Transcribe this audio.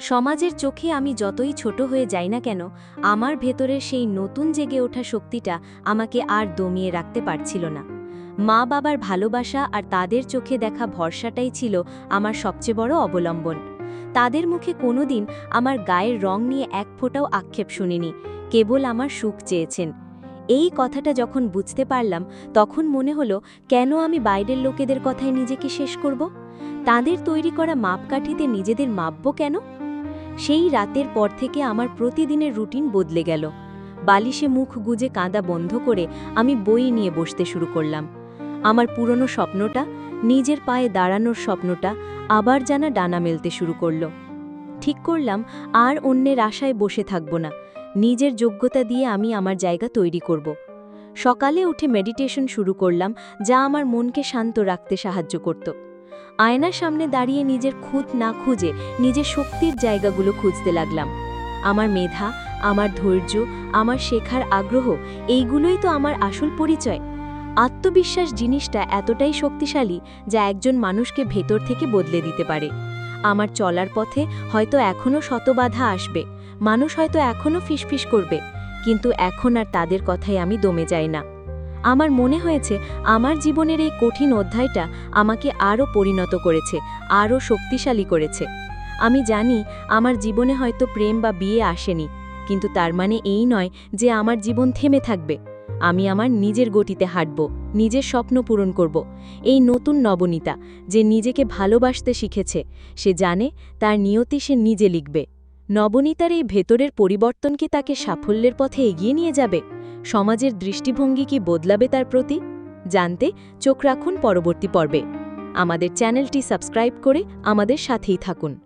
সমাজের চোখে আমি যতই ছোট হয়ে যাই না কেন, আমার ভেতরের সেই নতুন জেগে ওঠা শক্তিটা আমাকে আর দমিয়ে রাখতে পারছিল না। মা বাবার ভালোবাসা আর তাদের চোখে দেখা ভরসাটাই ছিল আমার সবচেয়ে বড় অবলম্বন। তাদের মুখে কোনোদিন আমার গায়ের রং নিয়ে এক ফোঁটাও আক্ষেপ শুনিনি, কেবল আমার সুখ চেয়েছেন। এই কথাটা যখন বুঝতে পারলাম, তখন মনে হলো, কেন আমি বাইরের লোকেদের কথায় নিজেকে শেষ করব? তাদের তৈরি করা মাপকাঠিতে নিজেদের মাপব কেন? সেই রাতের পর থেকে আমার প্রতিদিনের রুটিন বদলে গেল। বালিশে মুখ গুজে কাঁদা বন্ধ করে আমি বই নিয়ে বসতে শুরু করলাম। আমার পুরনো স্বপ্নটা, নিজের পায়ে দাঁড়ানোর স্বপ্নটা আবার জানা ডানা মেলতে শুরু করল। ঠিক করলাম, আর অন্যের আশায় বসে থাকব না। নিজের যোগ্যতা দিয়ে আমি আমার জায়গা তৈরি করব। সকালে উঠে মেডিটেশন শুরু করলাম, যা আমার মনকে শান্ত রাখতে সাহায্য করত। আয়নার সামনে দাঁড়িয়ে নিজের খুঁত না খুঁজে নিজের শক্তির জায়গাগুলো খুঁজতে লাগলাম। আমার মেধা, আমার ধৈর্য, আমার শেখার আগ্রহ, এইগুলোই তো আমার আসল পরিচয়। আত্মবিশ্বাস জিনিসটা এতটাই শক্তিশালী যা একজন মানুষকে ভেতর থেকে বদলে দিতে পারে। আমার চলার পথে হয়তো এখনও শতবাধা আসবে, মানুষ হয়তো এখনও ফিসফিস করবে, কিন্তু এখন আর তাদের কথায় আমি দমে যাই না। আমার মনে হয়েছে আমার জীবনের এই কঠিন অধ্যায়টা আমাকে আরও পরিণত করেছে, আরও শক্তিশালী করেছে। আমি জানি আমার জীবনে হয়তো প্রেম বা বিয়ে আসেনি, কিন্তু তার মানে এই নয় যে আমার জীবন থেমে থাকবে। আমি আমার নিজের গতিতে হাঁটব, নিজের স্বপ্ন পূরণ করব। এই নতুন নবনীতা যে নিজেকে ভালোবাসতে শিখেছে, সে জানে তার নিয়তি সে নিজে লিখবে। নবনীতার এই ভেতরের পরিবর্তন কি তাকে সাফল্যের পথে এগিয়ে নিয়ে যাবে? সমাজের দৃষ্টিভঙ্গি কি বদলাবে তার প্রতি? জানতে চোখ রাখুন পরবর্তী পর্বে। আমাদের চ্যানেলটি সাবস্ক্রাইব করে আমাদের সাথেই থাকুন।